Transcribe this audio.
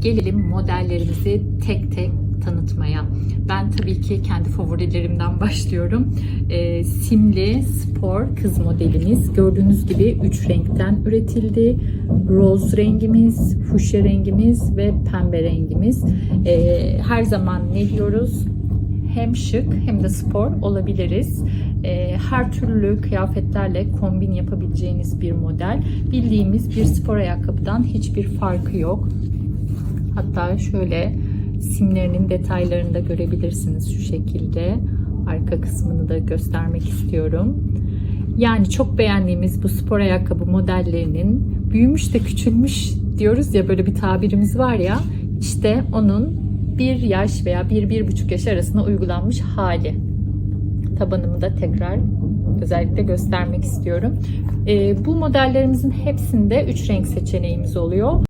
gelelim modellerimizi tek tek tanıtmaya. Ben tabii ki kendi favorilerimden başlıyorum. Ee, simli spor kız modelimiz. Gördüğünüz gibi 3 renkten üretildi. Rose rengimiz, fuşya rengimiz ve pembe rengimiz. Ee, her zaman ne diyoruz? Hem şık hem de spor olabiliriz. Ee, her türlü kıyafetlerle kombin yapabileceğiniz bir model. Bildiğimiz bir spor ayakkabıdan hiçbir farkı yok. Hatta şöyle simlerinin detaylarını da görebilirsiniz şu şekilde. Arka kısmını da göstermek istiyorum. Yani çok beğendiğimiz bu spor ayakkabı modellerinin büyümüş de küçülmüş diyoruz ya böyle bir tabirimiz var ya işte onun bir yaş veya bir, bir buçuk yaş arasında uygulanmış hali. Tabanımı da tekrar özellikle göstermek istiyorum. Ee, bu modellerimizin hepsinde 3 renk seçeneğimiz oluyor.